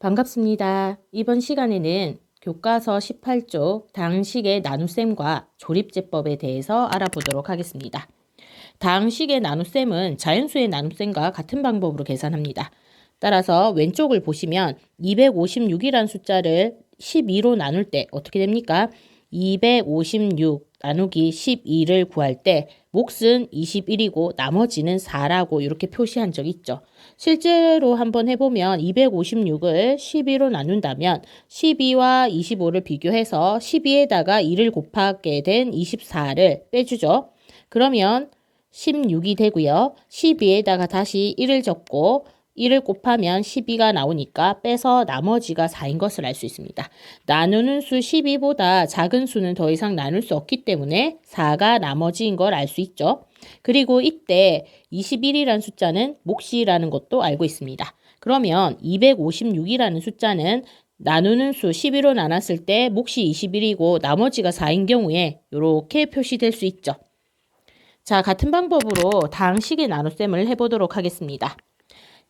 반갑습니다. 이번 시간에는 교과서 18쪽 당식의 나눗셈과 조립제법에 대해서 알아보도록 하겠습니다. 당식의 나눗셈은 자연수의 나눗셈과 같은 방법으로 계산합니다. 따라서 왼쪽을 보시면 256이라는 숫자를 12로 나눌 때 어떻게 됩니까? 256 나누기 12를 구할 때 몫은 21이고 나머지는 4라고 이렇게 표시한 적 있죠. 실제로 한번 해보면 256을 12로 나눈다면 12와 25를 비교해서 12에다가 2를 곱하게 된 24를 빼주죠. 그러면 16이 되고요. 12에다가 다시 1을 적고 1을 곱하면 12가 나오니까 빼서 나머지가 4인 것을 알 수 있습니다. 나누는 수 12보다 작은 수는 더 이상 나눌 수 없기 때문에 4가 나머지인 걸 알 수 있죠. 그리고 이때 21이라는 숫자는 몫이라는 것도 알고 있습니다. 그러면 256이라는 숫자는 나누는 수 12로 나눴을 때 몫이 21이고 나머지가 4인 경우에 이렇게 표시될 수 있죠. 자, 같은 방법으로 다항식의 나눗셈을 해보도록 하겠습니다.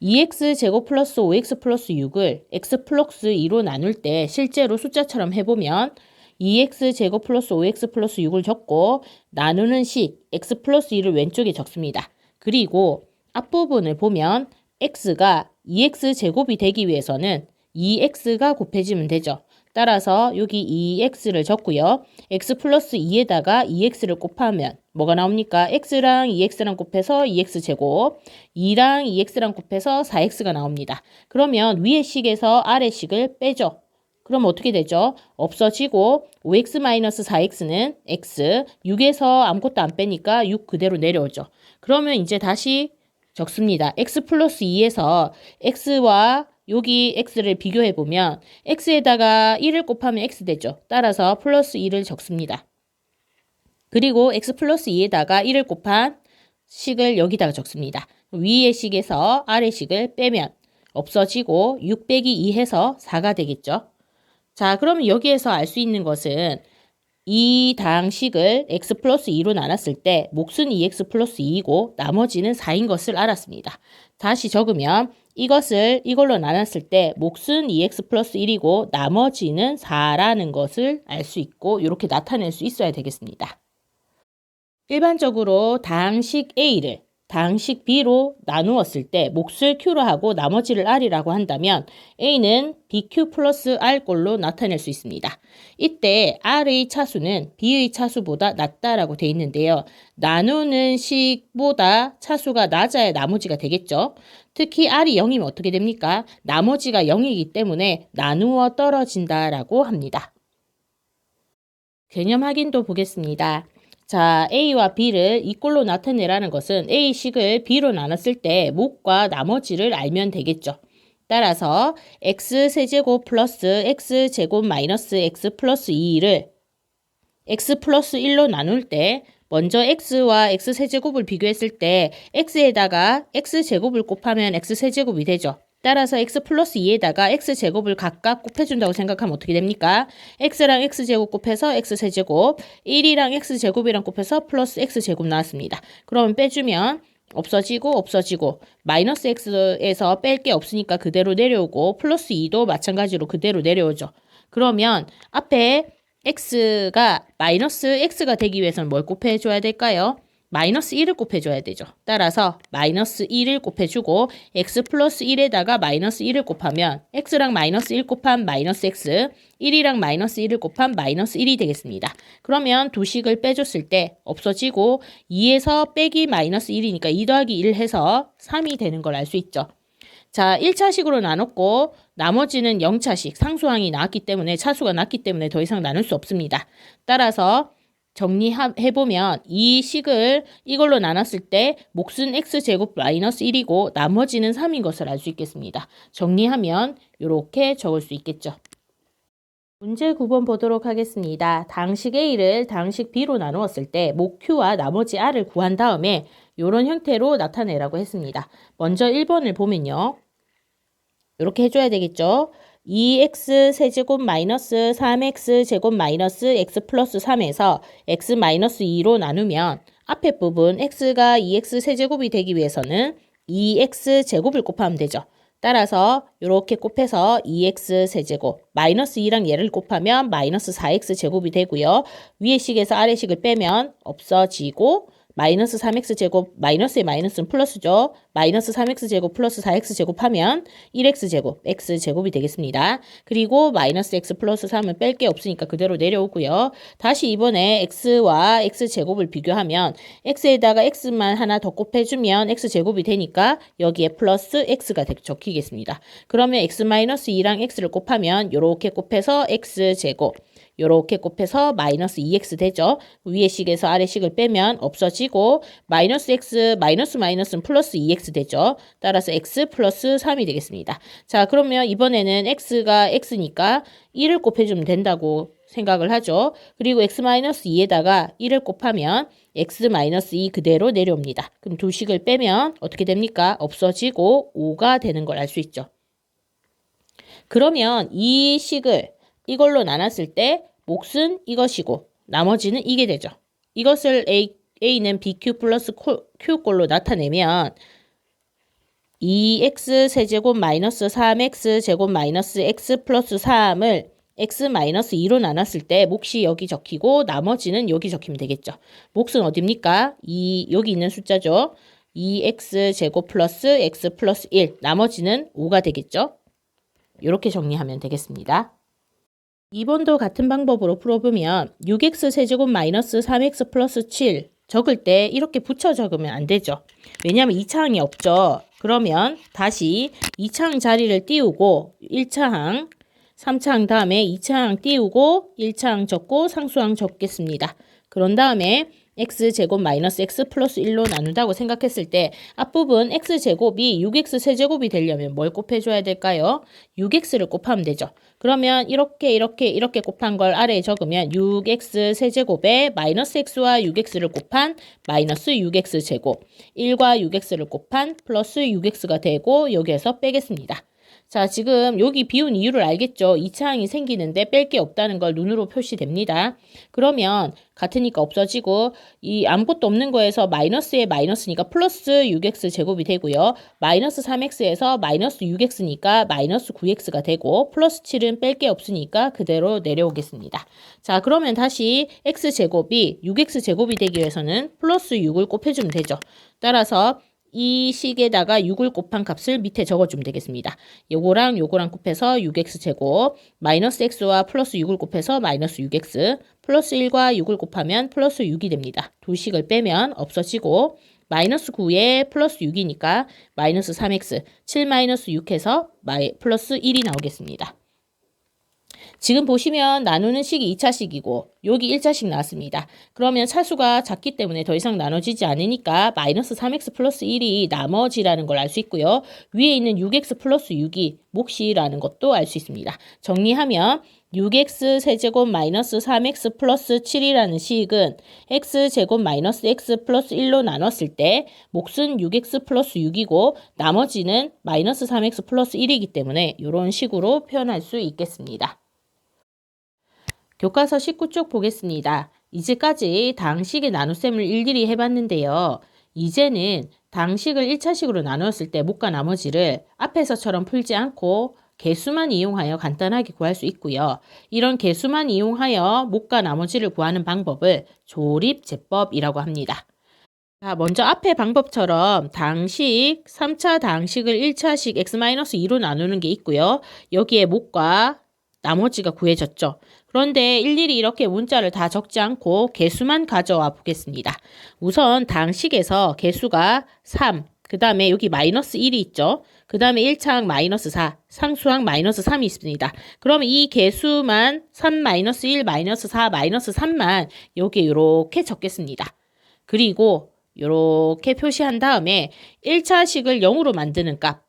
2x 제곱 플러스 5x 플러스 6을 x 플러스 2로 나눌 때 실제로 숫자처럼 해보면 2x 제곱 플러스 5x 플러스 6을 적고 나누는 식 x 플러스 2를 왼쪽에 적습니다. 그리고 앞부분을 보면 x가 2x 제곱이 되기 위해서는 2x가 곱해지면 되죠. 따라서 여기 2x를 적고요. x 플러스 2에다가 2x를 곱하면 뭐가 나옵니까? x랑 2x랑 곱해서 2x 제곱, 2랑 2x랑 곱해서 4x가 나옵니다. 그러면 위의 식에서 아래 식을 빼죠. 그럼 어떻게 되죠? 없어지고 5x-4x는 x, 6에서 아무것도 안 빼니까 6 그대로 내려오죠. 그러면 이제 다시 적습니다. x 플러스 2에서 x와 여기 x를 비교해 보면 x에다가 1을 곱하면 x 되죠. 따라서 플러스 2를 적습니다. 그리고 x 플러스 2에다가 1을 곱한 식을 여기다가 적습니다. 위의 식에서 아래 식을 빼면 없어지고 6 빼기 2 해서 4가 되겠죠. 자, 그러면 여기에서 알 수 있는 것은 이 당식을 x 플러스 2로 나눴을 때 몫은 2x 플러스 2이고 나머지는 4인 것을 알았습니다. 다시 적으면 이것을 이걸로 나눴을 때 몫은 2x 플러스 1이고 나머지는 4라는 것을 알 수 있고 이렇게 나타낼 수 있어야 되겠습니다. 일반적으로 당식 A를 당식 B로 나누었을 때 몫을 Q로 하고 나머지를 R이라고 한다면 A는 BQ 플러스 R 꼴로 나타낼 수 있습니다. 이때 R의 차수는 B의 차수보다 낮다라고 되어 있는데요. 나누는 식보다 차수가 낮아야 나머지가 되겠죠. 특히 R이 0이면 어떻게 됩니까? 나머지가 0이기 때문에 나누어 떨어진다라고 합니다. 개념 확인도 보겠습니다. 자, A와 B를 이꼴로 나타내라는 것은 A식을 B로 나눴을 때 목과 나머지를 알면 되겠죠. 따라서 x세제곱 플러스 x제곱 마이너스 x 플러스 2를 x 플러스 1로 나눌 때 먼저 x와 x세제곱을 비교했을 때 x에다가 x제곱을 곱하면 x세제곱이 되죠. 따라서 x 플러스 2에다가 x제곱을 각각 곱해준다고 생각하면 어떻게 됩니까? x랑 x제곱 곱해서 x세제곱, 1이랑 x제곱이랑 곱해서 플러스 x제곱 나왔습니다. 그러면 빼주면 없어지고 없어지고 마이너스 x에서 뺄 게 없으니까 그대로 내려오고 플러스 2도 마찬가지로 그대로 내려오죠. 그러면 앞에 x가 마이너스 x가 되기 위해서는 뭘 곱해줘야 될까요? 마이너스 1을 곱해줘야 되죠. 따라서 마이너스 1을 곱해주고 x 플러스 1에다가 마이너스 1을 곱하면 x랑 마이너스 1 곱한 마이너스 x 1이랑 마이너스 1을 곱한 마이너스 1이 되겠습니다. 그러면 두 식을 빼줬을 때 없어지고 2에서 빼기 마이너스 1이니까 2 더하기 1 해서 3이 되는 걸 알 수 있죠. 자, 1차식으로 나눴고 나머지는 0차식 상수항이 나왔기 때문에 차수가 났기 때문에 더 이상 나눌 수 없습니다. 따라서 정리해보면 이 식을 이걸로 나눴을 때 몫은 x제곱 마이너스 1이고 나머지는 3인 것을 알 수 있겠습니다. 정리하면 이렇게 적을 수 있겠죠. 문제 9번 보도록 하겠습니다. 당식 A를 당식 B로 나누었을 때 목 Q와 나머지 R을 구한 다음에 이런 형태로 나타내라고 했습니다. 먼저 1번을 보면요. 이렇게 해줘야 되겠죠. 2x 세제곱 마이너스 3x 제곱 마이너스 x 플러스 3에서 x 마이너스 2로 나누면 앞에 부분 x가 2x 세제곱이 되기 위해서는 2x 제곱을 곱하면 되죠. 따라서 이렇게 곱해서 2x 세제곱 마이너스 2랑 얘를 곱하면 마이너스 4x 제곱이 되고요. 위의 식에서 아래 식을 빼면 없어지고 마이너스 3x 제곱 마이너스의 마이너스는 플러스죠. 마이너스 3x 제곱 플러스 4x 제곱하면 1x 제곱 x 제곱이 되겠습니다. 그리고 마이너스 x 플러스 3은 뺄 게 없으니까 그대로 내려오고요. 다시 이번에 x와 x 제곱을 비교하면 x에다가 x만 하나 더 곱해주면 x 제곱이 되니까 여기에 플러스 x가 적히겠습니다. 그러면 x 마이너스 2랑 x를 곱하면 이렇게 곱해서 x 제곱 요렇게 곱해서 마이너스 2x 되죠. 위에 식에서 아래 식을 빼면 없어지고 마이너스 x 마이너스 마이너스는 플러스 2x 되죠. 따라서 x 플러스 3이 되겠습니다. 자 그러면 이번에는 x가 x니까 1을 곱해주면 된다고 생각을 하죠. 그리고 x 마이너스 2에다가 1을 곱하면 x 마이너스 2 그대로 내려옵니다. 그럼 두 식을 빼면 어떻게 됩니까? 없어지고 5가 되는 걸 알 수 있죠. 그러면 이 식을 이걸로 나눴을 때 몫은 이것이고 나머지는 이게 되죠. 이것을 A, A는 BQ 플러스 Q꼴로 나타내면 2x 세제곱 마이너스 3x 제곱 마이너스 x 플러스 3을 x 마이너스 2로 나눴을 때 몫이 여기 적히고 나머지는 여기 적히면 되겠죠. 몫은 어딥니까? 2 여기 있는 숫자죠. 2x 제곱 플러스 x 플러스 1 나머지는 5가 되겠죠. 이렇게 정리하면 되겠습니다. 2번도 같은 방법으로 풀어보면 6x 세제곱 마이너스 3x 플러스 7 적을 때 이렇게 붙여 적으면 안 되죠. 왜냐하면 2차항이 없죠. 그러면 다시 2차항 자리를 띄우고 1차항, 3차항 다음에 2차항 띄우고 1차항 적고 상수항 적겠습니다. 그런 다음에 x제곱 마이너스 x 플러스 1로 나눈다고 생각했을 때 앞부분 x제곱이 6x 세제곱이 되려면 뭘 곱해줘야 될까요? 6x를 곱하면 되죠. 그러면 이렇게 이렇게 이렇게 곱한 걸 아래에 적으면 6x 세제곱에 마이너스 x와 6x를 곱한 마이너스 6x 제곱 1과 6x를 곱한 플러스 6x가 되고 여기에서 빼겠습니다. 자, 지금 여기 비운 이유를 알겠죠? 2차항이 생기는데 뺄 게 없다는 걸 눈으로 표시됩니다. 그러면 같으니까 없어지고 이 아무것도 없는 거에서 마이너스에 마이너스니까 플러스 6x 제곱이 되고요. 마이너스 3x에서 마이너스 6x니까 마이너스 9x가 되고 플러스 7은 뺄 게 없으니까 그대로 내려오겠습니다. 자, 그러면 다시 x 제곱이 6x 제곱이 되기 위해서는 플러스 6을 곱해주면 되죠. 따라서 이 식에다가 6을 곱한 값을 밑에 적어주면 되겠습니다. 요거랑 요거랑 곱해서 6x제곱 마이너스 x와 플러스 6을 곱해서 마이너스 6x 플러스 1과 6을 곱하면 플러스 6이 됩니다. 두 식을 빼면 없어지고 마이너스 9에 플러스 6이니까 마이너스 3x 7 마이너스 6해서 마이, 플러스 1이 나오겠습니다. 지금 보시면 나누는 식이 2차식이고 여기 1차식 나왔습니다. 그러면 차수가 작기 때문에 더 이상 나눠지지 않으니까 마이너스 3x 플러스 1이 나머지라는 걸 알 수 있고요. 위에 있는 6x 플러스 6이 몫이라는 것도 알 수 있습니다. 정리하면 6x 세제곱 마이너스 3x 플러스 7이라는 식은 x제곱 마이너스 x 플러스 1로 나눴을 때 몫은 6x 플러스 6이고 나머지는 마이너스 3x 플러스 1이기 때문에 이런 식으로 표현할 수 있겠습니다. 교과서 19쪽 보겠습니다. 이제까지 당식의 나눗셈을 일일이 해봤는데요. 이제는 당식을 1차식으로 나누었을 때 목과 나머지를 앞에서처럼 풀지 않고 개수만 이용하여 간단하게 구할 수 있고요. 이런 개수만 이용하여 목과 나머지를 구하는 방법을 조립제법이라고 합니다. 자, 먼저 앞의 방법처럼 당식, 3차 당식을 1차식 x-2로 나누는 게 있고요. 여기에 목과 나머지가 구해졌죠. 그런데 일일이 이렇게 문자를 다 적지 않고 개수만 가져와 보겠습니다. 우선 당식에서 개수가 3, 그 다음에 여기 마이너스 1이 있죠. 그 다음에 1차항 마이너스 4, 상수항 마이너스 3이 있습니다. 그러면 이 개수만 3 마이너스 1 마이너스 4 마이너스 3만 여기 이렇게 적겠습니다. 그리고 이렇게 표시한 다음에 1차식을 0으로 만드는 값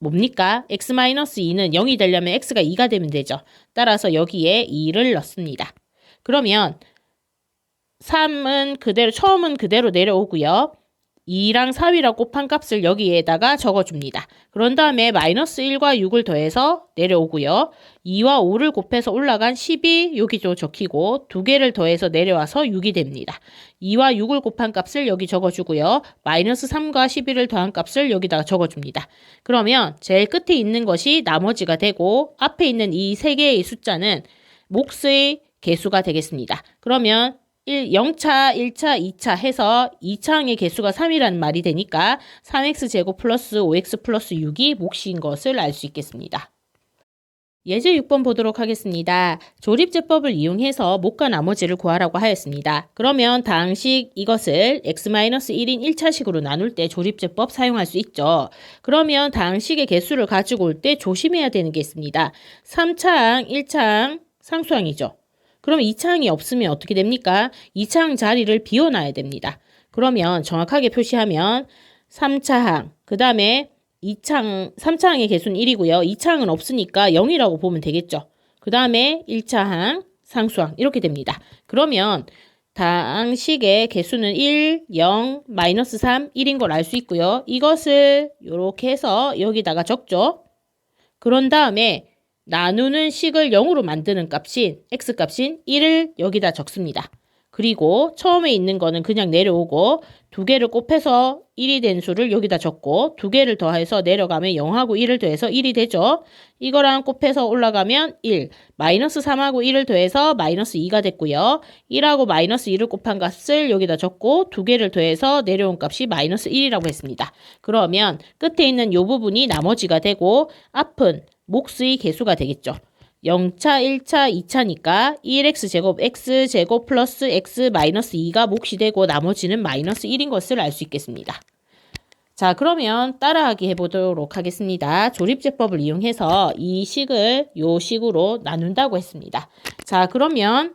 뭡니까? x-2는 0이 되려면 x가 2가 되면 되죠. 따라서 여기에 2를 넣습니다. 그러면 3은 그대로 처음은 그대로 내려오고요. 2랑 4위랑 곱한 값을 여기에다가 적어줍니다. 그런 다음에 마이너스 1과 6을 더해서 내려오고요. 2와 5를 곱해서 올라간 10이 여기도 적히고 두 개를 더해서 내려와서 6이 됩니다. 2와 6을 곱한 값을 여기 적어주고요. 마이너스 3과 11을 더한 값을 여기다가 적어줍니다. 그러면 제일 끝에 있는 것이 나머지가 되고 앞에 있는 이 세 개의 숫자는 몫의 개수가 되겠습니다. 그러면 1, 0차, 1차, 2차 해서 2차항의 개수가 3이라는 말이 되니까 3x제곱 플러스 5x 플러스 6이 몫인 것을 알 수 있겠습니다. 예제 6번 보도록 하겠습니다. 조립제법을 이용해서 목과 나머지를 구하라고 하였습니다. 그러면 다항식 이것을 x-1인 1차식으로 나눌 때 조립제법 사용할 수 있죠. 그러면 다항식의 개수를 가지고 올 때 조심해야 되는 게 있습니다. 3차항, 1차항, 상수항이죠. 그럼 2차항이 없으면 어떻게 됩니까? 2차항 자리를 비워놔야 됩니다. 그러면 정확하게 표시하면 3차항, 그 다음에 2차항, 3차항의 개수는 1이고요. 2차항은 없으니까 0이라고 보면 되겠죠. 그 다음에 1차항, 상수항 이렇게 됩니다. 그러면 다항식의 개수는 1, 0, 마이너스 3, 1인 걸 알 수 있고요. 이것을 이렇게 해서 여기다가 적죠. 그런 다음에 나누는 식을 0으로 만드는 값인 x값인 1을 여기다 적습니다. 그리고 처음에 있는 거는 그냥 내려오고 두 개를 곱해서 1이 된 수를 여기다 적고 두 개를 더해서 내려가면 0하고 1을 더해서 1이 되죠. 이거랑 곱해서 올라가면 1, 마이너스 3하고 1을 더해서 마이너스 2가 됐고요. 1하고 마이너스 2를 곱한 값을 여기다 적고 두 개를 더해서 내려온 값이 마이너스 1이라고 했습니다. 그러면 끝에 있는 이 부분이 나머지가 되고 앞은 몫의 개수가 되겠죠. 0차, 1차, 2차니까 1x제곱 x제곱 플러스 x 마이너스 2가 몫이 되고 나머지는 마이너스 1인 것을 알 수 있겠습니다. 자, 그러면 따라하기 해보도록 하겠습니다. 조립제법을 이용해서 이 식을 요 식으로 나눈다고 했습니다. 자, 그러면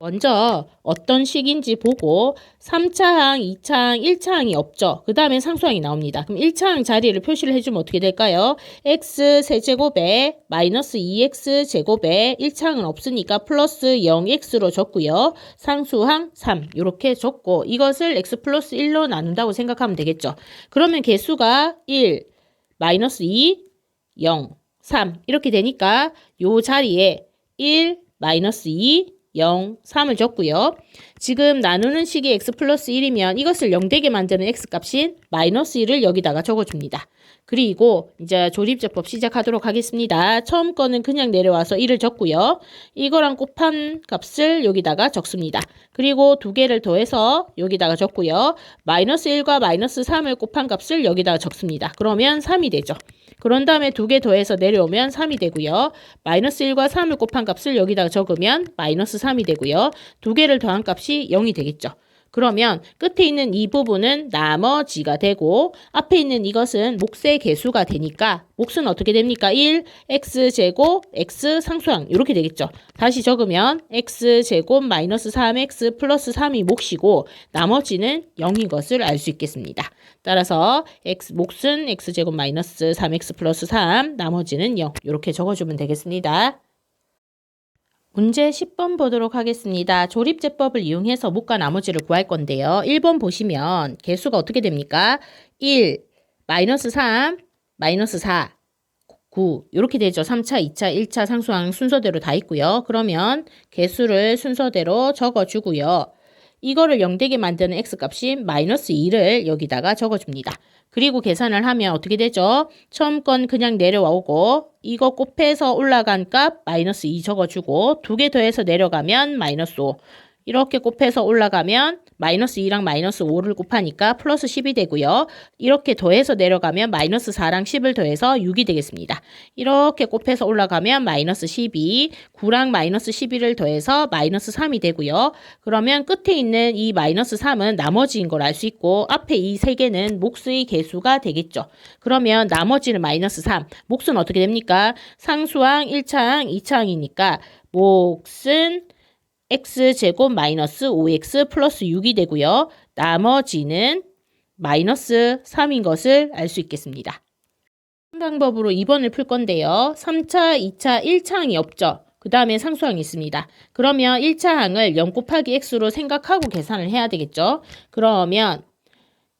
먼저 어떤 식인지 보고 3차항, 2차항, 1차항이 없죠. 그 다음에 상수항이 나옵니다. 그럼 1차항 자리를 표시를 해주면 어떻게 될까요? x 세제곱에 마이너스 2x 제곱에 1차항은 없으니까 플러스 0x로 적고요. 상수항 3 이렇게 적고 이것을 x 플러스 1로 나눈다고 생각하면 되겠죠. 그러면 개수가 1, 마이너스 2, 0, 3 이렇게 되니까 요 자리에 1, 마이너스 2, 0, 3을 적고요. 지금 나누는 식이 x 플러스 1이면 이것을 0되게 만드는 x 값인 마이너스 1을 여기다가 적어줍니다. 그리고 이제 조립제법 시작하도록 하겠습니다. 처음 거는 그냥 내려와서 1을 적고요. 이거랑 곱한 값을 여기다가 적습니다. 그리고 두 개를 더해서 여기다가 적고요. 마이너스 1과 마이너스 3을 곱한 값을 여기다가 적습니다. 그러면 3이 되죠. 그런 다음에 두 개 더해서 내려오면 3이 되고요. 마이너스 1과 3을 곱한 값을 여기다가 적으면 마이너스 3이 되고요. 두 개를 더한 값이 0이 되겠죠. 그러면 끝에 있는 이 부분은 나머지가 되고 앞에 있는 이것은 몫의 개수가 되니까 몫은 어떻게 됩니까? 1, x제곱, x 상수항 이렇게 되겠죠. 다시 적으면 x제곱 마이너스 3x 플러스 3이 몫이고 나머지는 0인 것을 알 수 있겠습니다. 따라서 x 몫은 x제곱 마이너스 3x 플러스 3 나머지는 0 이렇게 적어주면 되겠습니다. 문제 10번 보도록 하겠습니다. 조립제법을 이용해서 목과 나머지를 구할 건데요. 1번 보시면 개수가 어떻게 됩니까? 1, 마이너스 3, 마이너스 4, 9 이렇게 되죠. 3차, 2차, 1차 상수항 순서대로 다 있고요. 그러면 개수를 순서대로 적어주고요. 이거를 0되게 만드는 x값인 마이너스 2를 여기다가 적어줍니다. 그리고 계산을 하면 어떻게 되죠? 처음 건 그냥 내려오고 이거 곱해서 올라간 값 마이너스 2 적어주고 두 개 더해서 내려가면 마이너스 5 이렇게 곱해서 올라가면 마이너스 2랑 마이너스 5를 곱하니까 플러스 10이 되고요. 이렇게 더해서 내려가면 마이너스 4랑 10을 더해서 6이 되겠습니다. 이렇게 곱해서 올라가면 마이너스 12, 9랑 마이너스 11을 더해서 마이너스 3이 되고요. 그러면 끝에 있는 이 마이너스 3은 나머지인 걸 알 수 있고 앞에 이 세 개는 몫의 개수가 되겠죠. 그러면 나머지는 마이너스 3. 몫은 어떻게 됩니까? 상수항 1차항, 2차항이니까 몫은 x제곱 마이너스 5x 플러스 6이 되고요. 나머지는 마이너스 3인 것을 알 수 있겠습니다. 방법으로 2번을 풀 건데요. 3차, 2차, 1차항이 없죠. 그 다음에 상수항이 있습니다. 그러면 1차항을 0 곱하기 x로 생각하고 계산을 해야 되겠죠. 그러면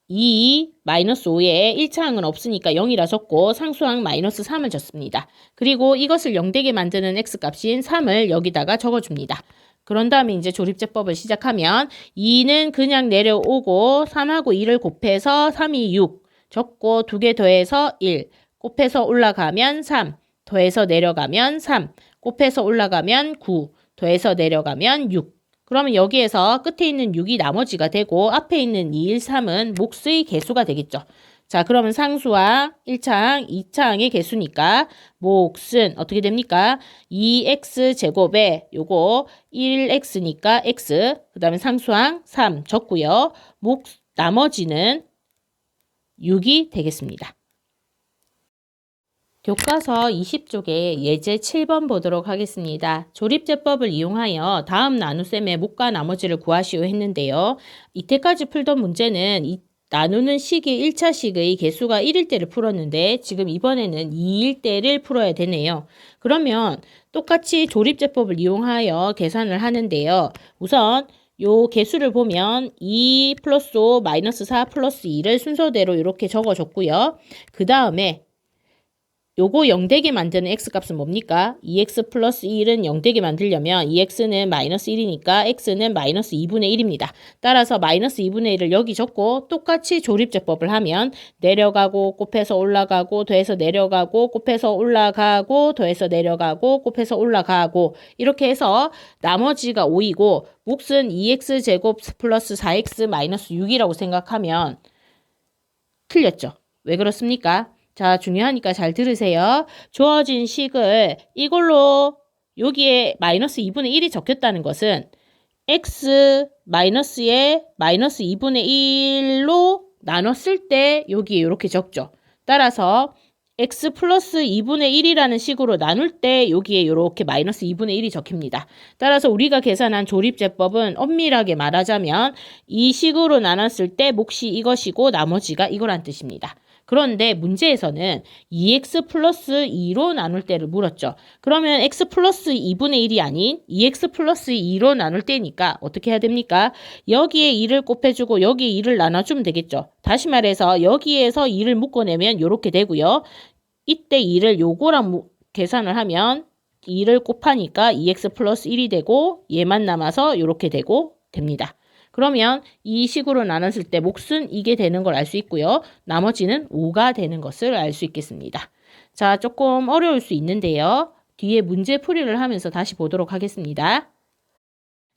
2, 마이너스 5에 1차항은 없으니까 0이라 썼고 상수항 마이너스 3을 졌습니다. 그리고 이것을 0되게 만드는 x값인 3을 여기다가 적어줍니다. 그런 다음에 이제 조립제법을 시작하면 2는 그냥 내려오고 3하고 2를 곱해서 3이 6 적고 2개 더해서 1 곱해서 올라가면 3 더해서 내려가면 3 곱해서 올라가면 9 더해서 내려가면 6 그러면 여기에서 끝에 있는 6이 나머지가 되고 앞에 있는 2, 1, 3은 몫의 개수가 되겠죠. 자, 그러면 상수와 1창, 2창의 개수니까 몫은 어떻게 됩니까? 2x 제곱에 요거 1x니까 x, 그 다음에 상수항 3 적고요. 목, 나머지는 6이 되겠습니다. 교과서 20쪽에 예제 7번 보도록 하겠습니다. 조립제법을 이용하여 다음 나눗셈의 목과 나머지를 구하시오 했는데요. 이때까지 풀던 문제는 나누는 식이 1차식의 개수가 1일 때를 풀었는데 지금 이번에는 2일 때를 풀어야 되네요. 그러면 똑같이 조립제법을 이용하여 계산을 하는데요. 우선 요 개수를 보면 2 플러스 5 마이너스 4 플러스 2를 순서대로 이렇게 적어줬고요. 그 다음에 요거 0되게 만드는 x값은 뭡니까? 2x 플러스 1은 0되게 만들려면 2x는 마이너스 1이니까 x는 마이너스 2분의 1입니다. 따라서 마이너스 2분의 1을 여기 적고 똑같이 조립제법을 하면 내려가고 곱해서 올라가고 더해서 내려가고 곱해서 올라가고 더해서 내려가고 곱해서 올라가고 이렇게 해서 나머지가 5이고 몫은 2x제곱 플러스 4x 마이너스 6이라고 생각하면 틀렸죠. 왜 그렇습니까? 자, 중요하니까 잘 들으세요. 주어진 식을 이걸로 여기에 마이너스 2분의 1이 적혔다는 것은 x 마이너스의 마이너스 2분의 1로 나눴을 때 여기에 이렇게 적죠. 따라서 x 플러스 2분의 1이라는 식으로 나눌 때 여기에 이렇게 마이너스 2분의 1이 적힙니다. 따라서 우리가 계산한 조립제법은 엄밀하게 말하자면 이 식으로 나눴을 때 몫이 이것이고 나머지가 이거란 뜻입니다. 그런데 문제에서는 2x 플러스 2로 나눌 때를 물었죠. 그러면 x 플러스 2분의 1이 아닌 2x 플러스 2로 나눌 때니까 어떻게 해야 됩니까? 여기에 2를 곱해주고 여기에 2를 나눠주면 되겠죠. 다시 말해서 여기에서 2를 묶어내면 이렇게 되고요. 이때 2를 요거랑 계산을 하면 2를 곱하니까 2x 플러스 1이 되고 얘만 남아서 이렇게 되고 됩니다. 그러면 이 식으로 나눴을 때 몫은 2게 되는 걸 알 수 있고요. 나머지는 5가 되는 것을 알 수 있겠습니다. 자, 조금 어려울 수 있는데요. 뒤에 문제 풀이를 하면서 다시 보도록 하겠습니다.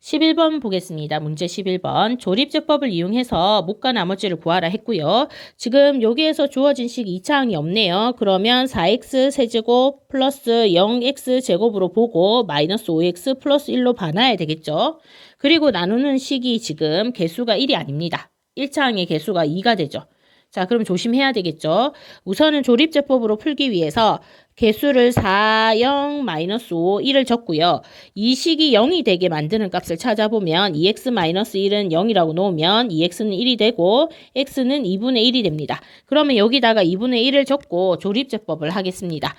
11번 보겠습니다. 문제 11번. 조립제법을 이용해서 목과 나머지를 구하라 했고요. 지금 여기에서 주어진 식 2차항이 없네요. 그러면 4x 세제곱 플러스 0x 제곱으로 보고 마이너스 5x 플러스 1로 반화해야 되겠죠. 그리고 나누는 식이 지금 개수가 1이 아닙니다. 1차항의 개수가 2가 되죠. 자, 그럼 조심해야 되겠죠. 우선은 조립제법으로 풀기 위해서 개수를 4, 0, 마이너스 5, 1을 적고요. 이 식이 0이 되게 만드는 값을 찾아보면 2x 마이너스 1은 0이라고 놓으면 2x는 1이 되고 x는 2분의 1이 됩니다. 그러면 여기다가 2분의 1을 적고 조립제법을 하겠습니다.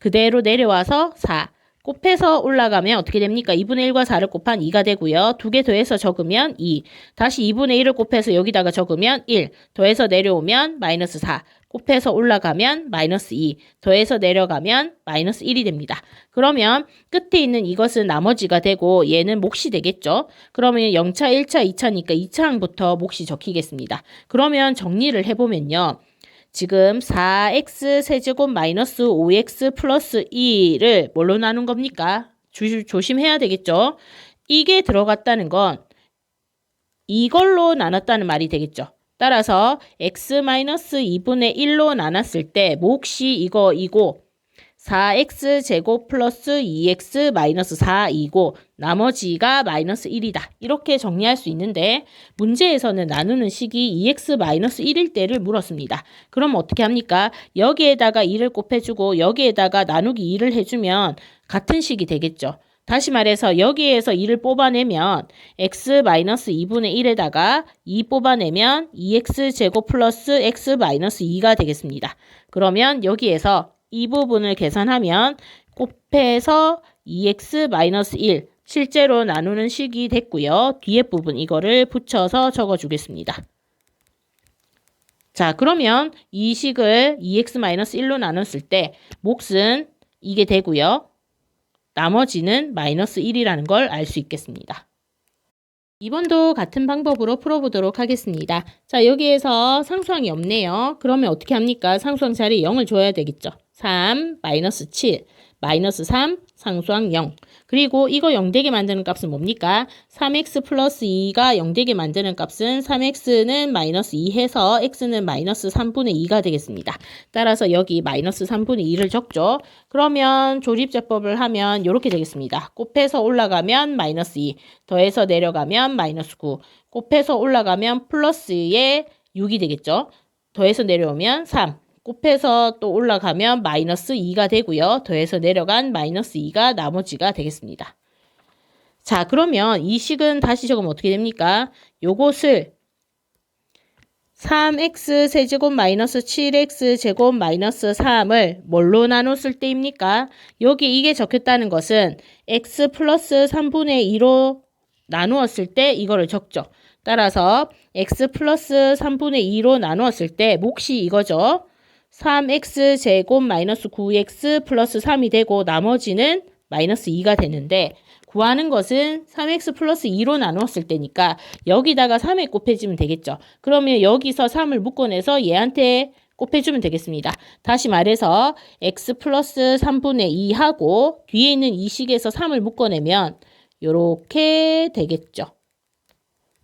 그대로 내려와서 4, 곱해서 올라가면 어떻게 됩니까? 2분의 1과 4를 곱한 2가 되고요. 2개 더해서 적으면 2. 다시 2분의 1을 곱해서 여기다가 적으면 1. 더해서 내려오면 마이너스 4. 곱해서 올라가면 마이너스 2, 더해서 내려가면 마이너스 1이 됩니다. 그러면 끝에 있는 이것은 나머지가 되고 얘는 몫이 되겠죠. 그러면 0차, 1차, 2차니까 2차항부터 몫이 적히겠습니다. 그러면 정리를 해보면요. 지금 4x 세제곱 마이너스 5x 플러스 2를 뭘로 나눈 겁니까? 주, 조심해야 되겠죠. 이게 들어갔다는 건 이걸로 나눴다는 말이 되겠죠. 따라서 x 마이너스 2분의 1로 나눴을 때 몫이 이거 이고 4x 제곱 플러스 2x 마이너스 4이고 나머지가 마이너스 1이다. 이렇게 정리할 수 있는데 문제에서는 나누는 식이 2x 마이너스 1일 때를 물었습니다. 그럼 어떻게 합니까? 여기에다가 2를 곱해주고 여기에다가 나누기 2를 해주면 같은 식이 되겠죠. 다시 말해서 여기에서 2를 뽑아내면 x 마이너스 2분의 1에다가 2 뽑아내면 2x 제곱 플러스 x 마이너스 2가 되겠습니다. 그러면 여기에서 이 부분을 계산하면 곱해서 2x-1 실제로 나누는 식이 됐고요. 뒤에 부분 이거를 붙여서 적어주겠습니다. 자 그러면 이 식을 2x-1로 나눴을 때 몫은 이게 되고요. 나머지는 마이너스 1이라는 걸 알 수 있겠습니다. 이번도 같은 방법으로 풀어보도록 하겠습니다. 자 여기에서 상수항이 없네요. 그러면 어떻게 합니까? 상수항 자리 0을 줘야 되겠죠. 3, 마이너스 7, 마이너스 3, 상수항 0. 그리고 이거 0되게 만드는 값은 뭡니까? 3x 플러스 2가 0되게 만드는 값은 3x는 마이너스 2 해서 x는 마이너스 3분의 2가 되겠습니다. 따라서 여기 마이너스 3분의 2를 적죠. 그러면 조립제법을 하면 이렇게 되겠습니다. 곱해서 올라가면 마이너스 2, 더해서 내려가면 마이너스 9, 곱해서 올라가면 플러스의 6이 되겠죠. 더해서 내려오면 3, 곱해서 또 올라가면 마이너스 2가 되고요. 더해서 내려간 마이너스 2가 나머지가 되겠습니다. 자, 그러면 이 식은 다시 적으면 어떻게 됩니까? 요것을 3x 세제곱 마이너스 7x 제곱 마이너스 3을 뭘로 나눴을 때입니까? 여기 이게 적혔다는 것은 x 플러스 3분의 2로 나누었을 때 이거를 적죠. 따라서 x 플러스 3분의 2로 나누었을 때 몫이 이거죠. 3x 제곱 마이너스 9x 플러스 3이 되고 나머지는 마이너스 2가 되는데 구하는 것은 3x 플러스 2로 나누었을 때니까 여기다가 3에 곱해주면 되겠죠. 그러면 여기서 3을 묶어내서 얘한테 곱해주면 되겠습니다. 다시 말해서 x 플러스 3분의 2 하고 뒤에 있는 이 식에서 3을 묶어내면 이렇게 되겠죠.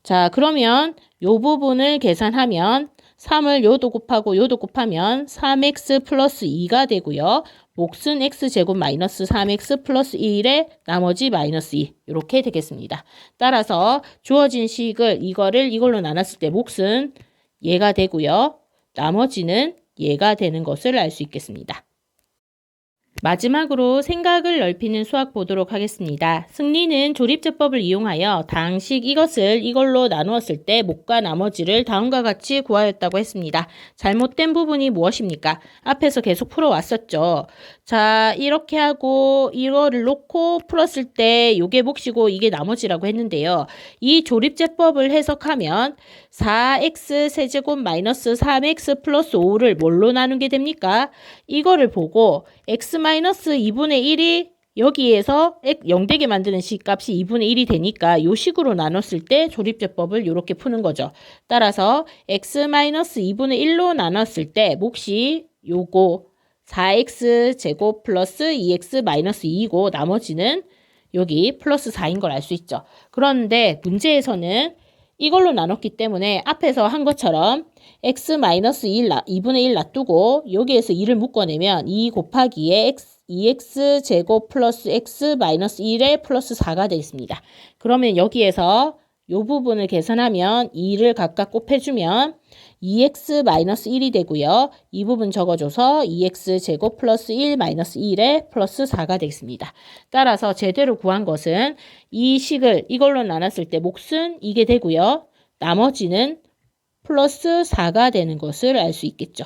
자 그러면 이 부분을 계산하면 3을 요도 곱하고 요도 곱하면 3x 플러스 2가 되고요. 몫은 x제곱 마이너스 3x 플러스 1에 나머지 마이너스 2 이렇게 되겠습니다. 따라서 주어진 식을 이거를 이걸로 나눴을 때 몫은 얘가 되고요. 나머지는 얘가 되는 것을 알 수 있겠습니다. 마지막으로 생각을 넓히는 수학 보도록 하겠습니다. 승리는 조립제법을 이용하여 당식 이것을 이걸로 나누었을 때 목과 나머지를 다음과 같이 구하였다고 했습니다. 잘못된 부분이 무엇입니까? 앞에서 계속 풀어왔었죠. 자, 이렇게 하고 이거를 놓고 풀었을 때 요게 몫이고 이게 나머지라고 했는데요. 이 조립제법을 해석하면 4x 세제곱 마이너스 3x 플러스 5를 뭘로 나누게 됩니까? 이거를 보고 x 마이너스 2분의 1이 여기에서 0되게 만드는 식값이 2분의 1이 되니까 요 식으로 나눴을 때 조립제법을 이렇게 푸는 거죠. 따라서 x 마이너스 2분의 1로 나눴을 때 몫이 요거 4x 제곱 플러스 2x 마이너스 2이고 나머지는 여기 플러스 4인 걸 알 수 있죠. 그런데 문제에서는 이걸로 나눴기 때문에 앞에서 한 것처럼 x 마이너스 1 2분의 1 놔두고 여기에서 2를 묶어내면 2 곱하기에 x 2x 제곱 플러스 x 마이너스 1에 플러스 4가 되겠습니다. 그러면 여기에서 이 부분을 계산하면 2를 각각 곱해주면 2x-1이 되고요. 이 부분 적어줘서 2x 제곱 플러스 1 마이너스 1에 플러스 4가 되겠습니다. 따라서 제대로 구한 것은 이 식을 이걸로 나눴을 때 몫은 이게 되고요. 나머지는 플러스 4가 되는 것을 알 수 있겠죠.